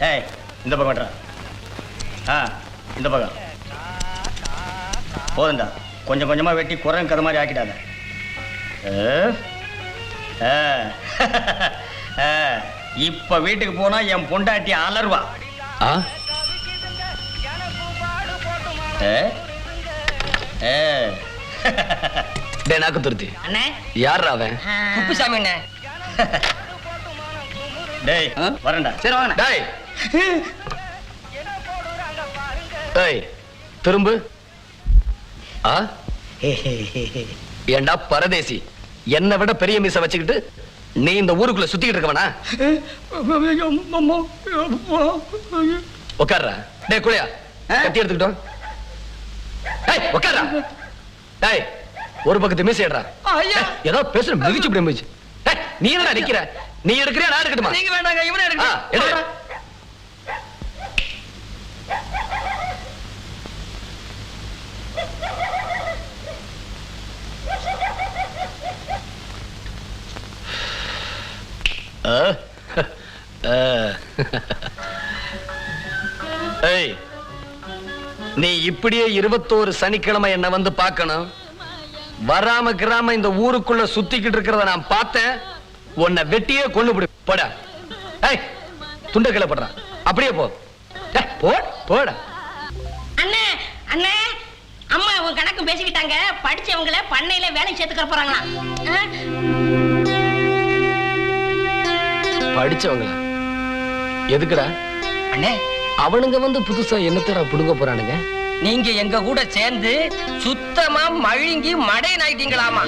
ஏய் இந்த பக்கம் வெட்டுறா ஆ இந்த பக்கம். போதுண்டா கொஞ்சம் கொஞ்சமாக வெட்டி குரங்கு கதை மாதிரி ஆக்கிடாத. ஆ. ஆ. ஆ. இப்ப வீட்டுக்கு போனா என் பொண்டாட்டி அலர்வா ஆ? நாக்கு துருத்தி. அண்ணே. யார் அவன்? குப்புசாமி அண்ணே. டேய்? வரேன்டா. சரி வாங்க டேய். டேய் திரும்பு. ஆ? ஏண்டா பரதேசி? என்னை விட பெரிய மீச வச்சுக்கிட்டு நீ இந்த ஊருக்குள்ள சுத்திக்கிட்டு இருக்கவனா உட்கார்றா டேய் குளியா. கத்தி எடுத்துக்கிட்டோம் டேய் உட்கார்றா டேய் ஒரு பக்கத்து மீச ஐயா. ஏதோ பேசுற மிதிச்சு இப்படி டேய் நீ என்னடா நிக்கிற நீ எடுக்கிறியா நான் எடுக்கட்டுமா நீங்க வேண்டாங்க இவனே ஆ, எடு. எடுங்க ஆ? ஆ. ஏய் நீ இப்படியே இருபத்தோரு சனிக்கிழமை என்ன வந்து பார்க்கணும் வராம கிராம இந்த ஊருக்குள்ள சுத்திக்கிட்டு இருக்கிறத நான் பார்த்தேன் உன்னை வெட்டியே கொண்டு விடு போடா. ஏய் துண்ட கிளப்படுறான் அப்படியே போ. ஏய், போ போடா. அண்ணே அண்ணே அம்மா உங்க கணக்கு பேசிக்கிட்டாங்க. படிச்சவங்கள பண்ணையில வேலை சேர்த்துக்க போறாங்களாம்? படிச்சவங்களா? எதுக்குடா? அண்ணே. அவனுங்க வந்து புதுசா என்னத்தடா புடுங்க போறானுங்க? நீங்க எங்க கூட சேர்ந்து சுத்தமா மழுங்கி மடை நாயிட்டீங்களாமா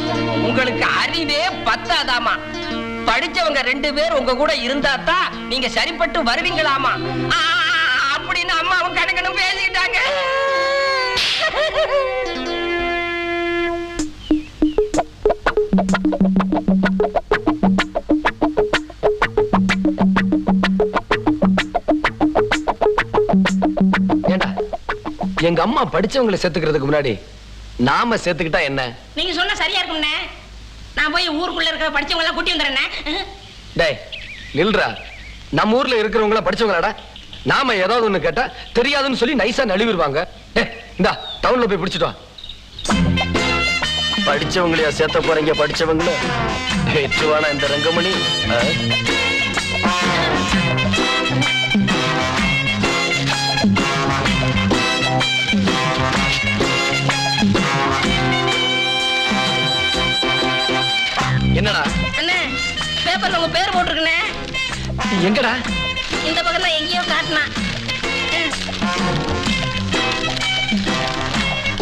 உங்களுக்கு அறிவே பத்தாதாமா? படிச்சவங்க ரெண்டு பேர் உங்க கூட இருந்தா தான் நீங்க சரிப்பட்டு வருவீங்களாமா? அப்படின்னு அம்மாவும் கணக்கணும் பேசிக்கிட்டாங்க. ஏண்டா எங்க அம்மா படிச்சவங்களை சேர்த்துக்கிறதுக்கு முன்னாடி நாம சேர்த்துக்கிட்டா என்ன? நீங்க சொன்னா சரியா இருக்கும்ண்ணே நான் போய் ஊருக்குள்ள இருக்கிற படிச்சவங்க எல்லாம் கூட்டி வந்துடுறேண்ணே டேய் நில்றா. நம்ம ஊர்ல இருக்கிறவங்கள படிச்சவங்களாடா. நாம ஏதாவது ஒண்ணு கேட்டா தெரியாதுன்னு சொல்லி நைஸா நழுவிடுவாங்க. இந்தா டவுன்ல போய் பிடிச்சிட்டோம் வா. படிச்சவங்களையா சேர்த்த போறீங்க படிச்சவங்கள? வெற்றுவானா இந்த ரங்கமணி. எங்கடா? இந்த பக்கம் தான் எங்கேயோ காட்டினா.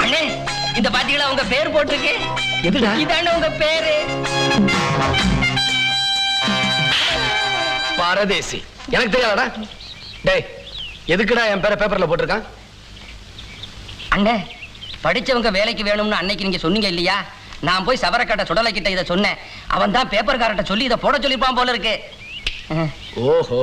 அண்ணே இந்த பாத்தீங்களா உங்க பேர் போட்டிருக்கு? எதுடா? இதானே உங்க பேரு? பாரதேசி. எனக்கு தெரியாதடா. டேய் எதுக்குடா என் பேரை பேப்பர்ல போட்டிருக்கான்? அண்ணே படிச்சவங்க வேலைக்கு வேணும்னு அன்னைக்கு நீங்க சொன்னீங்க இல்லையா? நான் போய் சவரக்கட்ட சுடலை கிட்ட இதை சொன்னேன். அவன் தான் பேப்பர்காரட்ட சொல்லி இதை போட சொல்லிருப்பான் போல இருக்கு. ஓஹோ.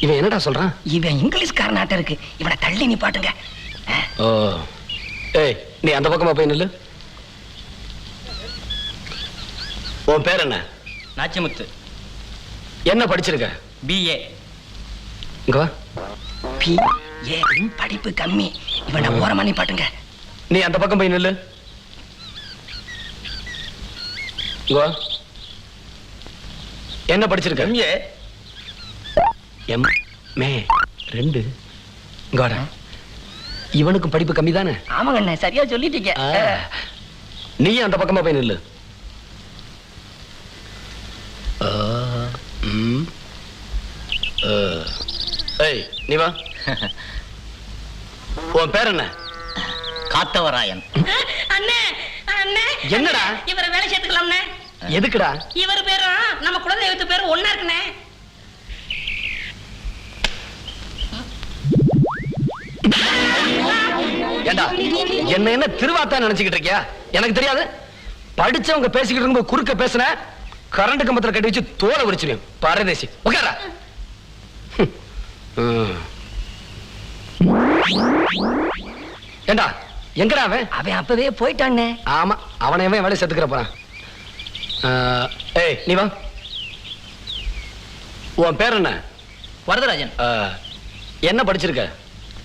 இவன் என்னடா சொல்றான்? இவன் இங்கிலீஷ்காரன் நாட்டம் இருக்கு. இவனை தள்ளி நிப்பாட்டுங்க அஹ். ஓ. ஏய் நீ அந்த பக்கமா போய் நில்லு. உன் பேர் என்ன? நாச்சிமுத்து. என்ன படிச்சிருக்க? பிஏ இங்க வா. பி ஏ படிப்பு கம்மி. இவனை ஓரமா நிப்பாட்டுங்க நீ அந்த பக்கம் போய் நில்லு. இங்க வா. என்ன படிச்சிருக்க? எம்ஏ எம் மே ரெண்டு. இங்க வாடா இவனுக்கும் படிப்பு கம்மி தானே ஆமாங்க அண்ணே சரியா சொல்லிட்டீங்க. நீ அந்த பக்கமா போய் நில்லு. ஏய் நீ வா. உன் பேர் என்ன? காத்தவராயன். அண்ணே அண்ணே. என்னடா? இவரை வேலை சேர்த்துக்கலாம்ண்ணே. எதுக்குடா? இவர் பேரும் நம்ம குலதெய்வத்து பேரும் ஒண்ணா இருக்குண்ணே. ஏண்டா என்ன என்ன திருவாத்தா நினைச்சுக்கிட்டு இருக்கியா? எனக்கு தெரியாது. படிச்சவங்க பேசிக்கிட்டு இருக்கும்போது குறுக்க பேசுன கரண்ட் கம்பத்துல கட்டி வச்சு தோலை உரிச்சிருவேன் பரதேசி. உட்காரா ஏண்டா எங்கடா அவன்? அவன் அப்பவே போயிட்டானே. ஆமா அவனை அவன் வேலை செத்துக்கிற போறான். ஏய் நீ வா. உன் பேர் என்ன? வரதராஜன். என்ன படிச்சிருக்க?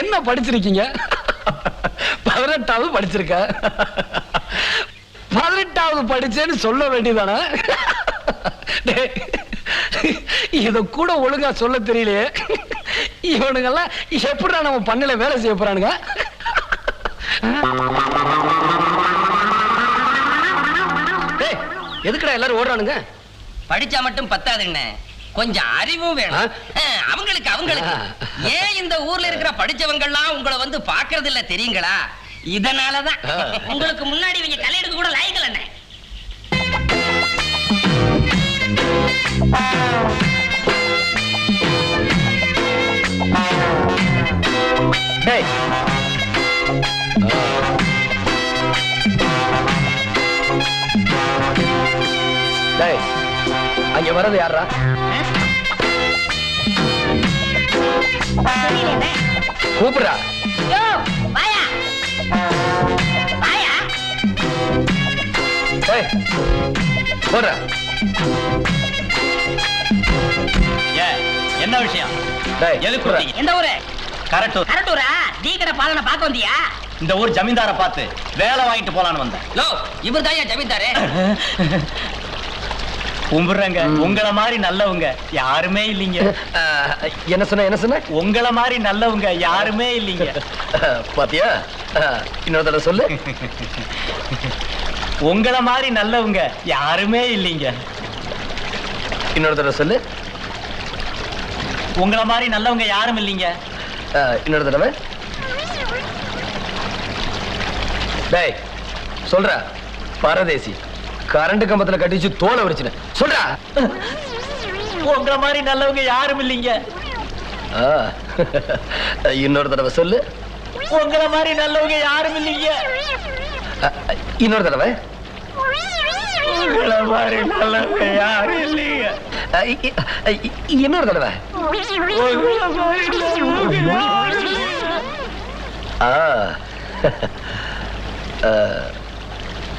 என்ன படிச்சிருக்கீங்க? பதினெட்டாவது படிச்சிருக்க. பதினெட்டாவது படிச்சேன்னு சொல்ல வேண்டியதானே? டேய், இத கூட ஒழுங்கா சொல்ல தெரியலையே. இவனுங்கெல்லாம் எப்படிடா நம்ம பண்ணல வேலை செய்ய போறானுங்க? எதுக்குடா எல்லாரும் ஓடுறானுங்க? படிச்சா மட்டும் பத்தாதுண்ணே கொஞ்சம் அறிவும் வேணும். அவங்களுக்கு அவங்களுக்கு. ஏன் இந்த ஊர்ல இருக்கிற படிச்சவங்க எல்லாம் உங்களை வந்து பாக்குறது இல்ல தெரியுங்களா? இதனாலதான். உங்களுக்கு முன்னாடி இவங்க களை எடுக்க கூட லாய்க்கல டேய். அங்க வர்றது யாரா கூப்பிடுறா. என்ன விஷயம்? எந்த ஊரு? கரெக்ட் கரட்டூரா? டீ கடை பாலனை பார்க்க வந்தியா? இந்த ஊர் ஜமீன்தாரை பார்த்து வேலை வாங்கிட்டு போலான்னு வந்தேன். லோ இவர் தான் ஜமீன்தாரு? கும்பிடுறேங்க உங்கள மாதிரி நல்லவங்க யாருமே இல்லைங்க. என்ன சொன்ன என்ன சொன்ன? உங்கள மாதிரி நல்லவங்க யாருமே இல்லைங்க. பாத்தியா? இன்னொரு தடவை சொல்லு. உங்கள மாதிரி நல்லவங்க யாருமே இல்லைங்க. இன்னொரு தடவை சொல்லு. உங்கள மாதிரி நல்லவங்க யாரும் இல்லைங்க. இன்னொரு தடவை. டேய் சொல்றா. பரதேசி. கரண்ட் கம்பத்துல கட்டிச்சு தோலை உரிச்சுன சொல்றா. உங்கள மாதிரி நல்லவங்க யாரும் இல்லைங்க. இன்னொரு தடவை சொல்லு. உங்கள மாதிரி நல்லவங்க யாரும் இல்லைங்க. இன்னொரு தடவை. உங்கள மாதிரி நல்லவங்க யாரும் இல்லைங்க. ஆ, இ- இ- இ- இன்னொரு தடவை.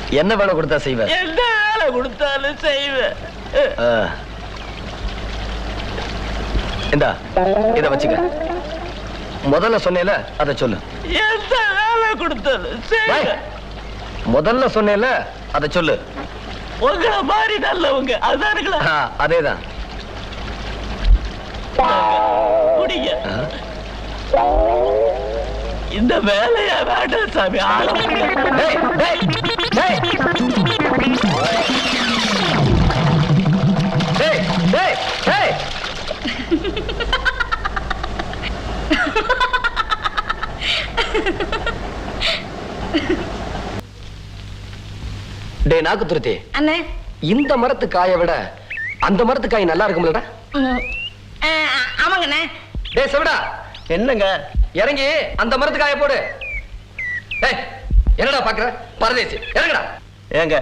என்ன வேலை கொடுத்தா செய்வ? வேலை கொடுத்தாலும் செய்வேன். இந்தா இத வச்சுக்க. முதல்ல சொன்னேல அத சொல்லு. எந்த வேலை கொடுத்தாலும் செய்வேன். முதல்ல சொன்னேல அத சொல்லு. உங்கள மாதிரி நல்லவங்க அதானுங்களா ஆ, அதேதான். குடிங்க. இந்த வேலையா வேண்டாம் சாமி. டே நாக்கு அண்ணே. இந்த மரத்து காய விட அந்த மரத்து காய் நல்லா இருக்கும்லடா. ஆமாங்கண்ணே. டே செவிடா. என்னங்க? இறங்கி அந்த மரத்து காய போடு. என்னடா பாக்குற? பரதேசி. இறங்கடா. ஏங்க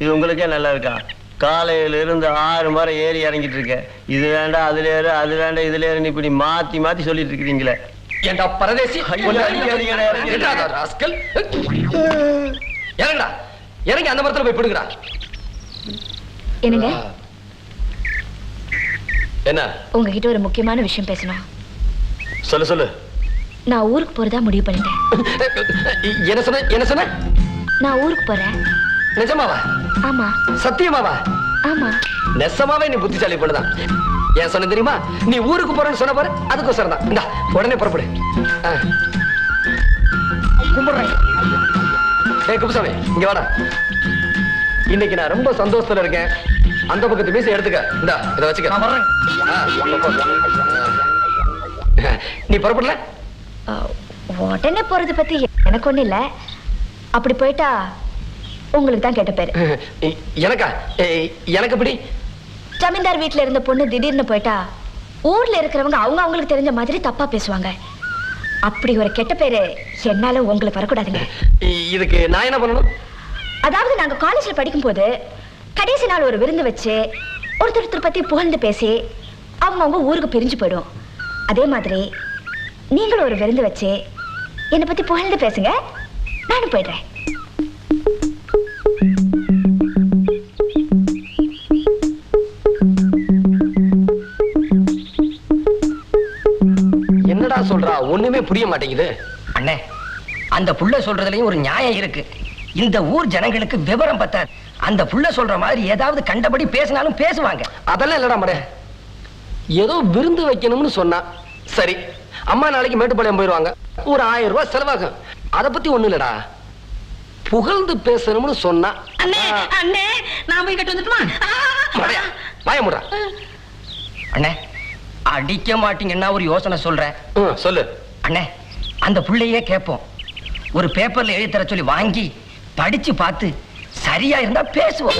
இது உங்களுக்கே நல்லா இருக்கா? காலையில இருந்து ஆறு மரம் ஏறி இறங்கிட்டு இருக்கேன். இது வேண்டாம் அதுல ஏறு அது வேண்டாம் இதுல ஏறுன்னு இப்படி மாத்தி மாத்தி சொல்லிட்டு இருக்கிறீங்களே. ஏண்டா பரதேசி? ராஸ்கல்? இறங்குடா. இறங்கி அந்த மரத்துல போய் பிடுங்கடா என்னங்க? என்ன? உங்ககிட்ட ஒரு முக்கியமான விஷயம் பேசணும். சொல்லு சொல்லு. நான் ஊருக்கு போறதா முடிவு பண்ணிட்டேன். என்ன சொன்ன என்ன சொன்ன? நான் ஊருக்கு போறேன். நிஜமாவா? ஆமா. சத்தியமாவா? ஆமா. நெசமாவே நீ புத்திசாலி பண்ணுதான் ஏன் சொன்ன தெரியுமா? நீ ஊருக்கு போறேன்னு சொன்ன பாரு அதுக்கோசரம் தான். இந்தா உடனே புறப்படு. கும்பிடுறேன். ஏய் குப்புசாமி இங்க வாடா. இன்னைக்கு நான் ரொம்ப சந்தோஷத்துல இருக்கேன். அந்த பக்கத்து மீசை எடுத்துக்க. இந்தா இதை வச்சுக்க. நீ புறப்படல? உடனே போறது பத்தி எனக்கு ஒண்ணு இல்ல. அப்படி போயிட்டா உங்களுக்கு தான் கேட்ட பேரு. எனக்கா? எனக்கு எப்படி? ஜமீன்தார் வீட்ல இருந்த பொண்ணு திடீர்னு போயிட்டா ஊர்ல இருக்கிறவங்க அவங்க அவங்களுக்கு தெரிஞ்ச மாதிரி தப்பா பேசுவாங்க. அப்படி ஒரு கெட்ட பேரு என்னால உங்களுக்கு வரக்கூடாதுங்க. இதுக்கு நான் என்ன பண்ணணும்? அதாவது நாங்க காலேஜ்ல படிக்கும்போது கடைசி நாள் ஒரு விருந்து வச்சு ஒருத்தர் ஒருத்தர் பத்தி புகழ்ந்து பேசி அவங்க அவங்க ஊருக்கு பிரிஞ்சு போயிடும் அதே மாதிரி நீங்களும் ஒரு விருந்து வச்சு என்னை பத்தி புகழ்ந்து பேசுங்க. நானும் போயிடுறேன். என்னடா சொல்றா? ஒண்ணுமே புரிய மாட்டேங்குது. அண்ணே அந்த புள்ள சொல்றதுலயும் ஒரு நியாயம் இருக்கு. இந்த ஊர் ஜனங்களுக்கு விவரம் பத்தாது. அந்த புள்ள சொல்ற மாதிரி ஏதாவது கண்டபடி பேசினாலும் பேசுவாங்க. அதெல்லாம் இல்லடா மடே. ஏதோ விருந்து வைக்கணும்னு சொன்னா. சரி அம்மா நாளைக்கு மேட்டுப்பாளையம் போயிடுவாங்க ஒரு ஆயிரம் ரூபாய் செலவாகும். அத பத்தி ஒண்ணு இல்லடா. புகழ்ந்து பேசணும்னு சொன்னா. அண்ணே அண்ணே நான் போய் கட்டு வந்துட்டுமா? மடையா வாய முடா அண்ணே அடிக்க மாட்டீங்கன்னா ஒரு யோசனை சொல்றேன். சொல்லு. அண்ணே அந்த புள்ளையே கேட்போம். ஒரு பேப்பர்ல எழுதி தர சொல்லி வாங்கி படிச்சு பார்த்து சரியா இருந்தா பேசுவோம்.